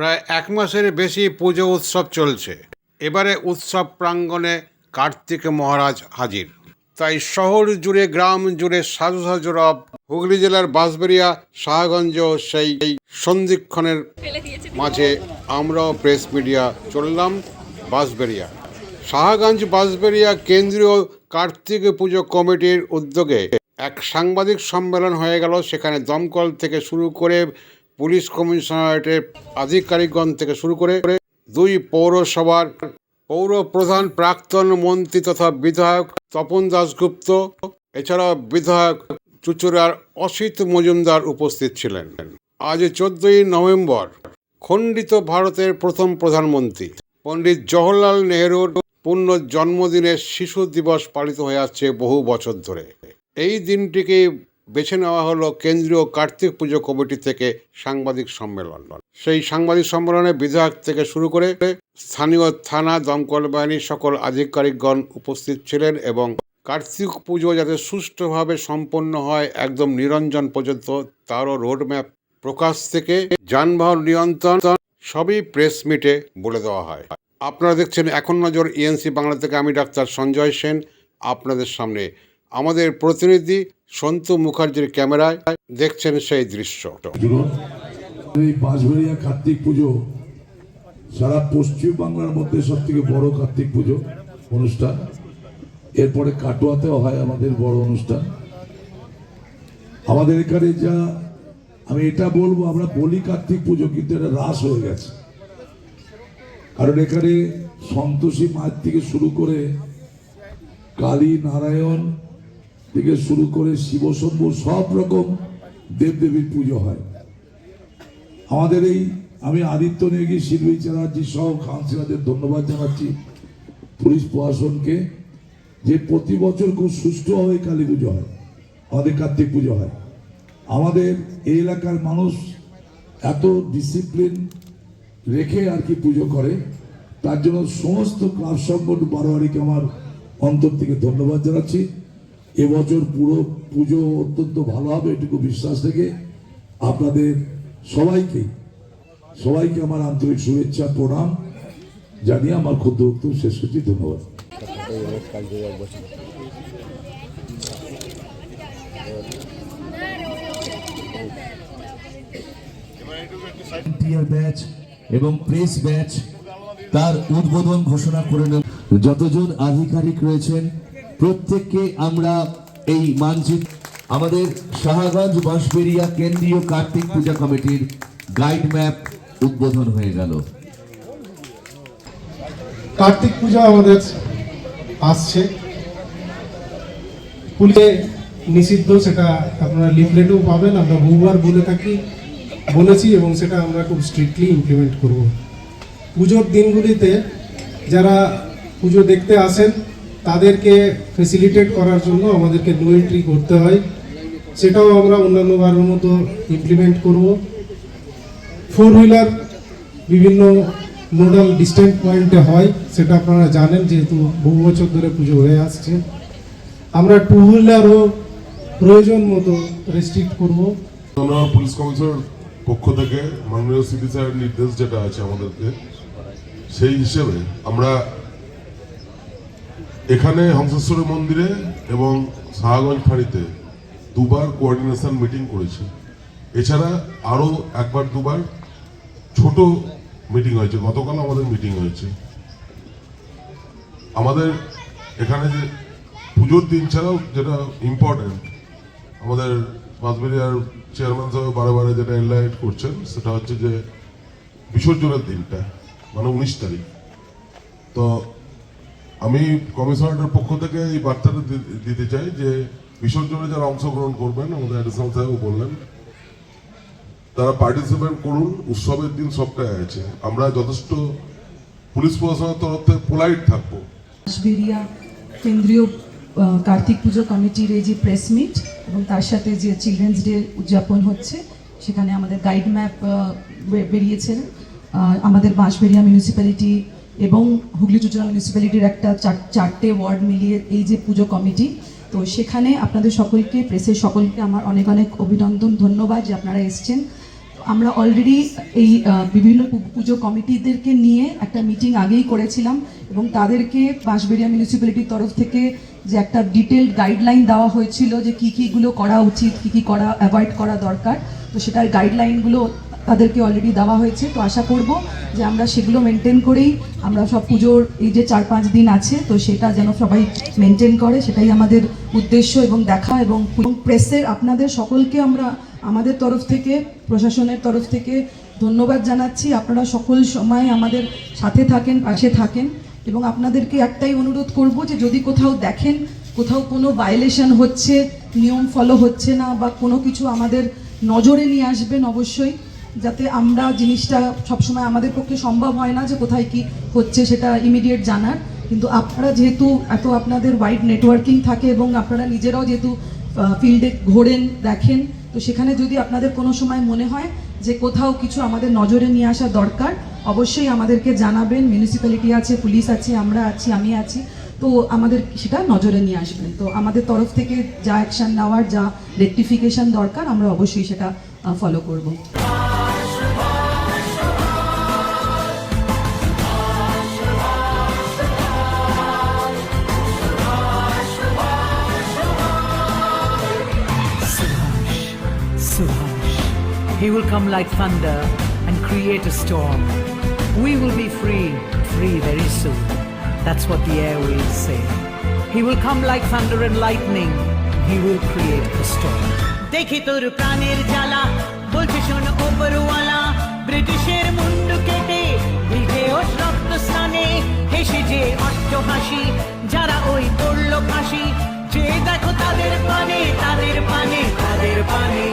প্রায় এক মাসের বেশি পুজো উৎসব চলছে। এবারে উৎসব প্রাঙ্গণে কার্তিক মহারাজ হাজির। তাই শহর জুড়ে, গ্রাম জুড়ে সাজু সাজু রব হুগলি জেলার বাঁশবেড়িয়া, শাহগঞ্জ সেই সন্ধিক্ষণের মাঝে আমরাও প্রেস মিডিয়া চললাম বাঁশবেড়িয়া। শাহগঞ্জ বাঁশবেড়িয়া কেন্দ্রীয় কার্তিক পুজো কমিটির উদ্যোগে এক সাংবাদিক সম্মেলন হয়ে গেল। সেখানে দমকল থেকে শুরু করে পুলিশ কমিশনারেটের আধিকারিকগণ থেকে শুরু করে দুই পৌরসভার পৌর প্রধান প্রাক্তন মন্ত্রী তথা বিধায়ক তপন দাশগুপ্ত, এছাড়াও বিধায়ক চুচুড়ার অসিত মজুমদার উপস্থিত ছিলেন। আজ চোদ্দই নভেম্বর খণ্ডিত ভারতের প্রথম প্রধানমন্ত্রী পণ্ডিত জওহরলাল নেহরুর পূর্ণ জন্মদিনের শিশু দিবস পালিত হয়ে আসছে বহু বছর ধরে। এই দিনটিকে বেছে নেওয়া হলো কেন্দ্রীয় কার্তিক পুজো কমিটি থেকে সাংবাদিক সম্মেলন। সেই সাংবাদিক সম্মেলনে বিধায়ক থেকে শুরু করে স্থানীয় থানা, দমকল বাহিনীর সকল আধিকারিকগণ উপস্থিত ছিলেন এবং কার্তিক পুজো যাতে সুষ্ঠুভাবে সম্পন্ন হয় একদম নিরঞ্জন পর্যন্ত তারও রোডম্যাপ প্রকাশ থেকে যানবাহন নিয়ন্ত্রণ সবই প্রেস মিটে বলে দেওয়া হয়। আপনারা দেখছেন এখন নজর ইএনসি বাংলা থেকে আমি ডাক্তার সঞ্জয় সেন, আপনাদের সামনে আমাদের প্রতিনিধি সন্তু মুখার্জির ক্যামেরায় দেখছেন সেই দৃশ্য। এই বাঁশবেড়িয়া কার্তিক পুজো সারা পশ্চিম বাংলার মধ্যে সব থেকে বড় কার্তিক পুজো অনুষ্ঠান। এরপরে কাটোয়াতেও হয় আমাদের বড় অনুষ্ঠান। আমাদের এখানে যা, আমি এটা বলব, আমরা বলি কার্তিক পুজো কিন্তু এটা হ্রাস হয়ে গেছে। কারণ এখানে সন্তোষী মায়ের থেকে শুরু করে কালী নারায়ণ থেকে শুরু করে শিবশম্ভু সব রকম দেবদেবীর পুজো হয়। আমাদের এই, আমি আদিত্য নেগি, শিল্পী চ্যানার্জি সহ কাউন্সিলরদের ধন্যবাদ জানাচ্ছি পুলিশ প্রশাসনকে যে প্রতি বছর খুব সুষ্ঠুভাবে কালী পুজো হয়, আমাদের কার্তিক পুজো হয়। আমাদের এই এলাকার মানুষ এত ডিসিপ্লিন রেখে আর কি পুজো করে, তার জন্য সমস্ত ক্লাব সংগঠন বারোয়ারিকে আমার অন্তর থেকে ধন্যবাদ জানাচ্ছি। এবছর পুরো পুজো অত্যন্ত ভালো হবে, এটুকু বিশ্বাস থেকে আপনাদের সবাইকে সবাইকে আমার আন্তরিক শুভেচ্ছা, প্রণাম জানিয়ে আমার ক্ষুদ্র বক্তব্য শেষ করছি, ধন্যবাদ। এবং প্রেস ব্যাচ তার উদ্বোধন ঘোষণা করে যতজন আধিকারিক রয়েছেন প্রত্যেককে আমরা এই মানচিত্র আমাদের শাহগঞ্জ বাঁশবেড়িয়া কেন্দ্রীয় কার্তিক পূজা কমিটির গাইড ম্যাপ উদ্বোধন হয়ে গেল। কার্তিক পূজা আমাদের আসছে। পুলিশে নিষিদ্ধ সেটা আপনারা লিফলেটেও পাবেন, আমরা বহুবার বলে থাকি, বলেছি এবং সেটা আমরা খুব স্ট্রিক্টলি ইমপ্লিমেন্ট করব। পুজোর দিনগুলিতে যারা পুজো দেখতে আসেন তাদেরকে ফেসিলিটেট করার জন্য আমাদেরকে নো এন্ট্রি করতে হয়। সেটাও আমরা অন্যান্য বারের মতো ইমপ্লিমেন্ট করব। ফোর হুইলার বিভিন্ন নোডাল ডিস্টেন্ট পয়েন্টে হয়, সেটা আপনারা জানেন যেহেতু বহু বছর ধরে পুজো হয়ে আসছে। আমরা টু হুইলারও প্রয়োজন মতো রেস্ট্রিক্ট করব। পুলিশ কমিশনার পক্ষ থেকে মাননীয় সিপি স্যারের নির্দেশ যেটা আছে আমাদেরকে, সেই হিসেবে আমরা এখানে হংসেশ্বরী মন্দিরে এবং শাহগঞ্জ ফাঁড়িতে দুবার কোঅর্ডিনেশন মিটিং করেছি। এছাড়া আরও একবার দুবার ছোট মিটিং হয়েছে, গতকাল আমাদের মিটিং হয়েছে। আমাদের এখানে যে পুজোর দিন ছাড়াও যেটা ইম্পর্টেন্ট আমাদের বাঁশবেরিয়ার চেয়ারম্যান সাহেব বারে বারে যেটা এনলাইট করছেন, সেটা হচ্ছে যে বিসর্জনের দিনটা মানে উনিশ তারিখ। তো আমি কমিশনারের পক্ষ থেকে এই বার্তাটা দিতে চাই যে বিসর্জনে যারা অংশগ্রহণ করবেন আমাদের অ্যাডিশনাল সাহেব বললেন তারা পার্টিসিপেট করুন উৎসবের দিন সবটাই আছে। আমরা যথেষ্ট পুলিশ প্রশাসনের তরফ থেকে পোলাইট থাকব। কেন্দ্রীয় কার্তিক পুজো কমিটির এই যে প্রেস মিট এবং তার সাথে যে চিলড্রেন্স ডে উদযাপন হচ্ছে সেখানে আমাদের গাইড ম্যাপ বেরিয়েছে আহ, আমাদের বাঁশবেড়িয়া মিউনিসিপ্যালিটি এবং হুগলি চুচড়া মিউনিসিপ্যালিটির একটা চার- চারটে ওয়ার্ড মিলিয়ে এই যে পুজো কমিটি, তো সেখানে আপনাদের সকলকে প্রেসের সকলকে আমার অনেক অনেক অভিনন্দন, ধন্যবাদ যে আপনারা এসছেন। আমরা অলরেডি এই বিভিন্ন পুজো কমিটিদেরকে নিয়ে একটা মিটিং আগেই করেছিলাম এবং তাদেরকে বাঁশবেড়িয়া মিউনিসিপ্যালিটির তরফ থেকে যে একটা ডিটেলড গাইডলাইন দেওয়া হয়েছিল যে কী কীগুলো করা উচিত, কী কী করা অ্যাভয়েড করা দরকার, তো সেটার গাইডলাইনগুলো তাদেরকে অলরেডি দেওয়া হয়েছে। তো আশা করব যে আমরা সেগুলো মেনটেন করেই আমরা সব পুজোর এই যে চার পাঁচ দিন আছে, তো সেটা যেন সবাই মেনটেন করে, সেটাই আমাদের উদ্দেশ্য এবং দেখা এবং প্রেসের আপনাদের সকলকে আমরা আমাদের তরফ থেকে, প্রশাসনের তরফ থেকে ধন্যবাদ জানাচ্ছি। আপনারা সকল সময় আমাদের সাথে থাকেন, পাশে থাকেন এবং আপনাদেরকে একটাই অনুরোধ করব যে যদি কোথাও দেখেন, কোথাও কোনো ভায়োলেশন হচ্ছে, নিয়ম ফলো হচ্ছে না বা কোনো কিছু আমাদের নজরে নিয়ে আসবেন অবশ্যই যাতে আমরা জিনিসটা সবসময় আমাদের পক্ষে সম্ভব হয় না যে কোথায় কি হচ্ছে সেটা ইমিডিয়েট জানার। কিন্তু আপনারা যেহেতু এত আপনাদের ওয়াইড নেটওয়ার্কিং থাকে এবং আপনারা নিজেরাও যেহেতু ফিল্ডে ঘোরেন, দেখেন, তো সেখানে যদি আপনাদের কোনো সময় মনে হয় যে কোথাও কিছু আমাদের নজরে নিয়ে আসা দরকার, অবশ্যই আমাদেরকে জানাবেন। মিউনিসিপ্যালিটি আছে পুলিশ আছে, আমরা আছি, আমি আছি, তো আমাদের সেটা নজরে নিয়ে আসবেন। তো আমাদের তরফ থেকে যা অ্যাকশন নেওয়ার, যা রেকটিফিকেশন দরকার, আমরা অবশ্যই সেটা ফলো করব। Will come like thunder and create a storm. We will be free, free very soon. That's what the airwaves say. He will come like thunder and lightning. He will create a storm. দেখি তোর প্রাণের জ্বালা বলছে শোন ওপরওয়ালা ব্রিটিশের মুন্ডু কেটে ভিজে ও রক্ত স্নানে হেসে যে অট্ট হাসি যারা ওই পড়ল ফাঁসি যে দেখো তাদের পানে তাদের পানে তাদের পানে